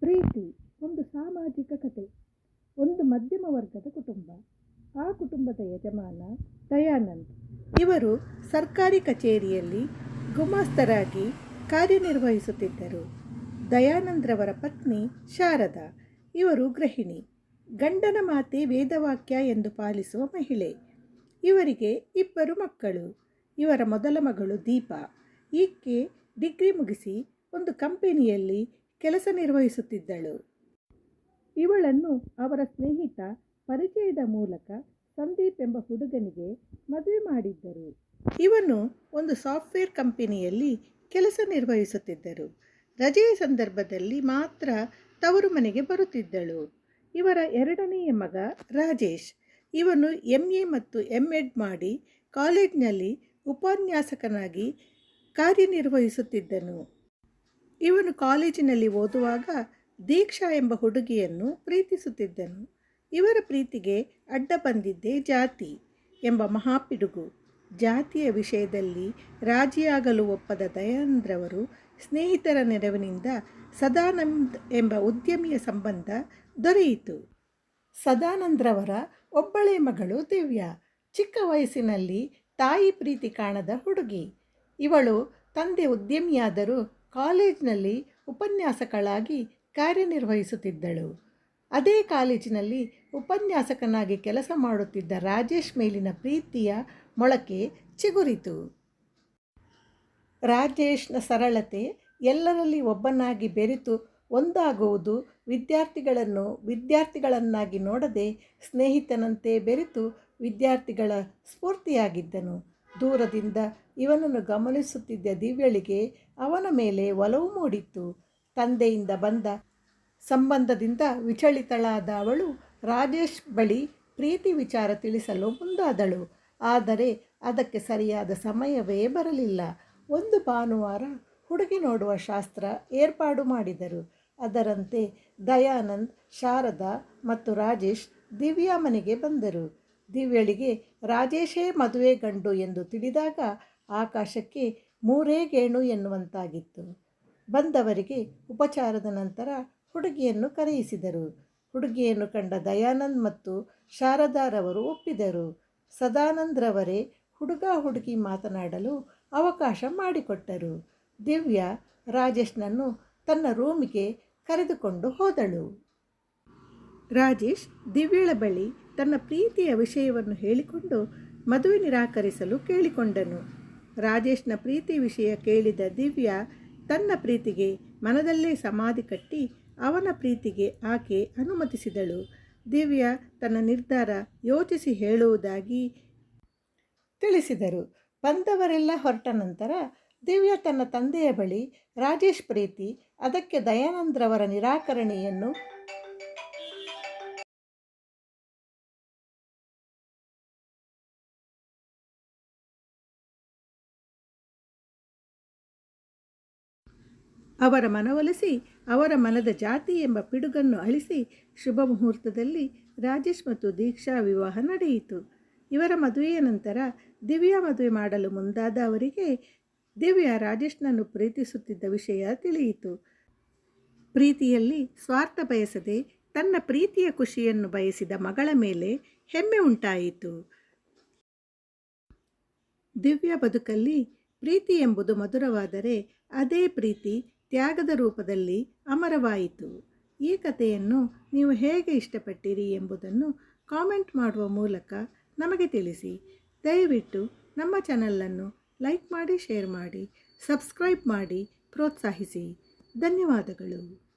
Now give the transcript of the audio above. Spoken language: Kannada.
ಪ್ರೀತಿ, ಒಂದು ಸಾಮಾಜಿಕ ಕಥೆ ಒಂದು ಮಧ್ಯಮ ವರ್ಗದ ಕುಟುಂಬ. ಆ ಕುಟುಂಬದ ಯಜಮಾನ ದಯಾನಂದ್. ಇವರು ಸರ್ಕಾರಿ ಕಚೇರಿಯಲ್ಲಿ ಗುಮಾಸ್ತರಾಗಿ ಕಾರ್ಯನಿರ್ವಹಿಸುತ್ತಿದ್ದರು. ದಯಾನಂದ್ರವರ ಪತ್ನಿ ಶಾರದಾ, ಇವರು ಗೃಹಿಣಿ. ಗಂಡನ ಮಾತೆ ವೇದವಾಕ್ಯ ಎಂದು ಪಾಲಿಸುವ ಮಹಿಳೆ. ಇವರಿಗೆ ಇಬ್ಬರು ಮಕ್ಕಳು. ಇವರ ಮೊದಲ ಮಗಳು ದೀಪಾ. ಈಕೆ ಡಿಗ್ರಿ ಮುಗಿಸಿ ಒಂದು ಕಂಪನಿಯಲ್ಲಿ ಕೆಲಸ ನಿರ್ವಹಿಸುತ್ತಿದ್ದಳು. ಇವಳನ್ನು ಅವರ ಸ್ನೇಹಿತ ಪರಿಚಯದ ಮೂಲಕ ಸಂದೀಪ್ ಎಂಬ ಹುಡುಗನಿಗೆ ಮದುವೆ ಮಾಡಿದ್ದರು. ಇವನು ಒಂದು ಸಾಫ್ಟ್ವೇರ್ ಕಂಪನಿಯಲ್ಲಿ ಕೆಲಸ ನಿರ್ವಹಿಸುತ್ತಿದ್ದರು. ರಜೆಯ ಸಂದರ್ಭದಲ್ಲಿ ಮಾತ್ರ ತವರು ಮನೆಗೆ ಬರುತ್ತಿದ್ದಳು. ಇವರ ಎರಡನೆಯ ಮಗ ರಾಜೇಶ್. ಇವನು ಎಂ ಎ ಮತ್ತು ಎಂ ಎಡ್ ಮಾಡಿ ಕಾಲೇಜ್ನಲ್ಲಿ ಉಪನ್ಯಾಸಕನಾಗಿ ಕಾರ್ಯನಿರ್ವಹಿಸುತ್ತಿದ್ದನು. ಇವನು ಕಾಲೇಜಿನಲ್ಲಿ ಓದುವಾಗ ದೀಕ್ಷಾ ಎಂಬ ಹುಡುಗಿಯನ್ನು ಪ್ರೀತಿಸುತ್ತಿದ್ದನು. ಇವರ ಪ್ರೀತಿಗೆ ಅಡ್ಡ ಬಂದಿದ್ದೇ ಜಾತಿ ಎಂಬ ಮಹಾಪಿಡುಗು. ಜಾತಿಯ ವಿಷಯದಲ್ಲಿ ರಾಜಿಯಾಗಲು ಒಪ್ಪದ ದಯಾನಂದ್ರವರು ಸ್ನೇಹಿತರ ನೆರವಿನಿಂದ ಸದಾನಂದ್ ಎಂಬ ಉದ್ಯಮಿಯ ಸಂಬಂಧ ದೊರೆಯಿತು. ಸದಾನಂದ್ರವರ ಒಬ್ಬಳೇ ಮಗಳು ದಿವ್ಯ. ಚಿಕ್ಕ ವಯಸ್ಸಿನಲ್ಲಿ ತಾಯಿ ಪ್ರೀತಿ ಕಾಣದ ಹುಡುಗಿ. ಇವಳು ತಂದೆ ಉದ್ಯಮಿಯಾದರೂ ಕಾಲೇಜಿನಲ್ಲಿ ಉಪನ್ಯಾಸಕಳಾಗಿ ಕಾರ್ಯನಿರ್ವಹಿಸುತ್ತಿದ್ದಳು. ಅದೇ ಕಾಲೇಜಿನಲ್ಲಿ ಉಪನ್ಯಾಸಕನಾಗಿ ಕೆಲಸ ಮಾಡುತ್ತಿದ್ದ ರಾಜೇಶ್ ಮೇಲಿನ ಪ್ರೀತಿಯ ಮೊಳಕೆ ಚಿಗುರಿತು. ರಾಜೇಶ್ನ ಸರಳತೆ ಎಲ್ಲರಲ್ಲಿ ಒಬ್ಬನಾಗಿ ಬೆರೆತು ಒಂದಾಗುವುದು ವಿದ್ಯಾರ್ಥಿಗಳನ್ನು ವಿದ್ಯಾರ್ಥಿಗಳನ್ನಾಗಿ ನೋಡದೆ ಸ್ನೇಹಿತನಂತೆ ಬೆರೆತು ವಿದ್ಯಾರ್ಥಿಗಳ ಸ್ಫೂರ್ತಿಯಾಗಿದ್ದನು. ದೂರದಿಂದ ಇವನನ್ನು ಗಮನಿಸುತ್ತಿದ್ದ ದಿವ್ಯಳಿಗೆ ಅವನ ಮೇಲೆ ಒಲವು ಮೂಡಿತ್ತು. ತಂದೆಯಿಂದ ಬಂದ ಸಂಬಂಧದಿಂದ ವಿಚಲಿತಳಾದ ಅವಳು ರಾಜೇಶ್ ಬಳಿ ಪ್ರೀತಿ ವಿಚಾರ ತಿಳಿಸಲು ಮುಂದಾದಳು. ಆದರೆ ಅದಕ್ಕೆ ಸರಿಯಾದ ಸಮಯವೇ ಬರಲಿಲ್ಲ. ಒಂದು ಭಾನುವಾರ ಹುಡುಗಿ ನೋಡುವ ಶಾಸ್ತ್ರ ಏರ್ಪಾಡು ಮಾಡಿದರು. ಅದರಂತೆ ದಯಾನಂದ್, ಶಾರದಾ ಮತ್ತು ರಾಜೇಶ್ ದಿವ್ಯಾ ಮನೆಗೆ ಬಂದರು. ದಿವ್ಯಳಿಗೆ, ರಾಜೇಶೇ ಮದುವೆ ಗಂಡು ಎಂದು ತಿಳಿದಾಗ ಆಕಾಶಕ್ಕೆ, ಮೂರೇ ಗೇಣು ಎನ್ನುವಂತಾಗಿತ್ತು. ಬಂದವರಿಗೆ ಉಪಚಾರದ ನಂತರ ಹುಡುಗಿಯನ್ನು ಕರೆಯಿಸಿದರು. ಹುಡುಗಿಯನ್ನು ಕಂಡ ದಯಾನಂದ್ ಮತ್ತು ಶಾರದಾರವರು ಒಪ್ಪಿದರು. ಸದಾನಂದ್ರವರೇ ಹುಡುಗ ಹುಡುಗಿ ಮಾತನಾಡಲು ಅವಕಾಶ ಮಾಡಿಕೊಟ್ಟರು. ದಿವ್ಯಾ ರಾಜೇಶ್ನನ್ನು ತನ್ನ ರೂಮಿಗೆ ಕರೆದುಕೊಂಡು ಹೋದಳು. ರಾಜೇಶ್ ದಿವ್ಯಳ ಬಳಿ ತನ್ನ ಪ್ರೀತಿಯ ವಿಷಯವನ್ನು ಹೇಳಿಕೊಂಡು ಮದುವೆ ನಿರಾಕರಿಸಲು ಕೇಳಿಕೊಂಡನು. ರಾಜೇಶ್ನ ಪ್ರೀತಿ ವಿಷಯ ಕೇಳಿದ ದಿವ್ಯಾ ತನ್ನ ಪ್ರೀತಿಗೆ ಮನದಲ್ಲೇ ಸಮಾಧಿ ಕಟ್ಟಿ ಅವನ ಪ್ರೀತಿಗೆ ಆಕೆ ಅನುಮತಿಸಿದಳು. ದಿವ್ಯಾ ತನ್ನ ನಿರ್ಧಾರ ಯೋಚಿಸಿ ಹೇಳುವುದಾಗಿ ತಿಳಿಸಿದರು. ಬಂದವರೆಲ್ಲ ಹೊರಟ ನಂತರ ದಿವ್ಯಾ ತನ್ನ ತಂದೆಯ ಬಳಿ ರಾಜೇಶ್ ಪ್ರೀತಿ, ಅದಕ್ಕೆ ದಯಾನಂದ್ರವರ ನಿರಾಕರಣೆಯನ್ನು ಅವರ ಮನವೊಲಿಸಿ, ಅವರ ಮನದ ಜಾತಿ ಎಂಬ ಪಿಡುಗನ್ನು ಅಳಿಸಿ ಶುಭ ಮುಹೂರ್ತದಲ್ಲಿ ರಾಜೇಶ್ ಮತ್ತು ದೀಕ್ಷಾ ವಿವಾಹ ನಡೆಯಿತು. ಇವರ ಮದುವೆಯ ನಂತರ ದಿವ್ಯಾ ಮದುವೆ ಮಾಡಲು ಮುಂದಾದ ಅವರಿಗೆ ದಿವ್ಯಾ ರಾಜೇಶ್ನನ್ನು ಪ್ರೀತಿಸುತ್ತಿದ್ದ ವಿಷಯ ತಿಳಿಯಿತು. ಪ್ರೀತಿಯಲ್ಲಿ ಸ್ವಾರ್ಥ ಬಯಸದೆ ತನ್ನ ಪ್ರೀತಿಯ ಖುಷಿಯನ್ನು ಬಯಸಿದ ಮಗಳ ಮೇಲೆ ಹೆಮ್ಮೆ ಉಂಟಾಯಿತು. ದಿವ್ಯ ಬದುಕಲ್ಲಿ ಪ್ರೀತಿ ಎಂಬುದು ಮಧುರವಾದರೆ ಅದೇ ಪ್ರೀತಿ ತ್ಯಾಗದ ರೂಪದಲ್ಲಿ ಅಮರವಾಯಿತು. ಈ ಕಥೆಯನ್ನು ನೀವು ಹೇಗೆ ಇಷ್ಟಪಟ್ಟಿರಿ ಎಂಬುದನ್ನು ಕಾಮೆಂಟ್ ಮಾಡುವ ಮೂಲಕ ನಮಗೆ ತಿಳಿಸಿ. ದಯವಿಟ್ಟು ನಮ್ಮ ಚಾನಲನ್ನು ಲೈಕ್ ಮಾಡಿ, ಶೇರ್ ಮಾಡಿ, ಸಬ್ಸ್ಕ್ರೈಬ್ ಮಾಡಿ, ಪ್ರೋತ್ಸಾಹಿಸಿ. ಧನ್ಯವಾದಗಳು.